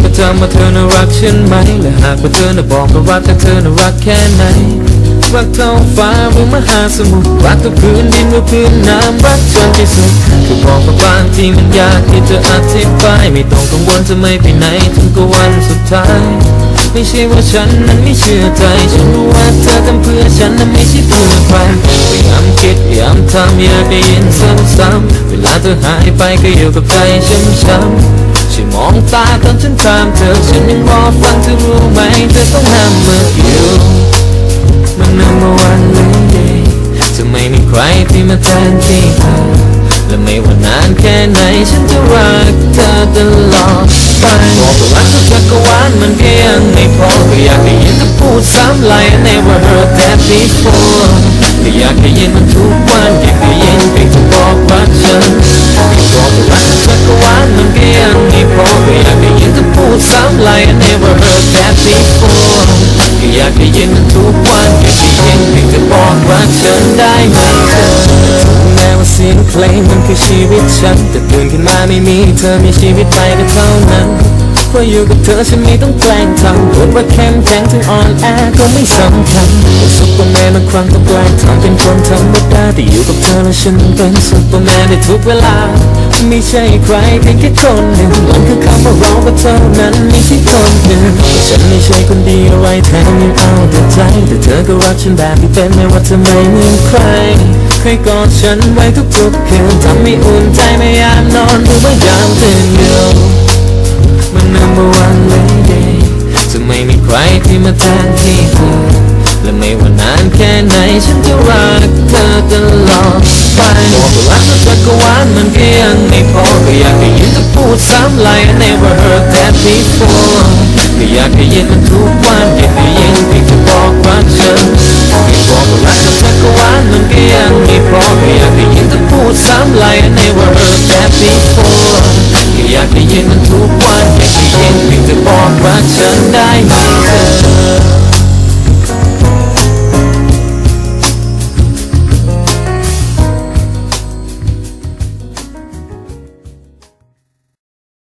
ว่าเธอน่ารักฉันไหมและหากว่าเธอน่ะบอกว่ารักแต่เธอน่ารักแค่ไหนรักเท้องฟ้าหรือมหาสมุทรรักทุกพื้นดินหรือพื้นน้ำรักจนที่สุดคือบอกว่าบางทีมันยากที่จะอธิบายไม่ต้องกังวลจะไม่ไปไหนถึงก็วันสุดท้าย ไม่ใช่ว่าฉันนั้นไม่เชื่อใจฉันรู้ว่าเธอทำเพื่อฉันนั้นไม่ใช่เพื่อใครพยายามคิดพยายามทำอยากได้ยินซ้ำๆเวลาเธอหายไปก็อยู่กับใจช้ำๆ องตาตอนฉันถามเธอฉันยังรอฟังเธอรู้ไหมเธอต้องห้ามเมื่ออยู่มัน number one lady จะไม่มีใครที่มาแทนที่เธอและไม่ว่านานแค่ไหนฉันจะรักเธอตลอดไปบอกว่ารักทุกจักรวาลมันก็ยังไม่พอก็อยากได้ยินเธอพูดซ้ำ like I never heard that before ก็อยากได้ยินมันทุกวัน ได้ไหมเธอแม้ว่าเสียงเพลงมันคือชีวิตฉัน แต่ตื่นขึ้นมาไม่มีเธอมีชีวิตไปก็เท่านั้นเพราะอยู่กับเธอฉันไม่ต้องแกล้งทำพูดว่าเข้มแข็งถึงอ่อนแอก็ไม่สำคัญเป็นซุปเปอร์แมนบางครั้งต้องแกล้งทำเป็นคนธรรมดาแต่อยู่กับเธอแล้วฉันเป็นซุปเปอร์แมนในทุกเวลา ไม่ใช่ใครเพียงแค่คนหนึ่งมันคือคำว่าเราก็เท่านั้นไม่ใช่คนหนึ่งฉันไม่ใช่คนดีอะไรแถมยังเอาแต่ ธอก็รักฉันแบบที่เป็นไม่ว่าเธอไม่เหมือนใครเคยกอดฉันไว้ทุกๆคืนทำให้อุ่นใจไม่ยามนอนหรือว่ายามตื่นอยู่มัน number one lady จะไม่มีใครที่มาแทนที่เธอและไม่ว่านานแค่ไหนฉันจะรักเธอตลอดไปบอกว่ารักเธอจักรวาลมันก็ยังไม่พอก็อยากได้ยินเธอพูดซ้ำ like I never heard that before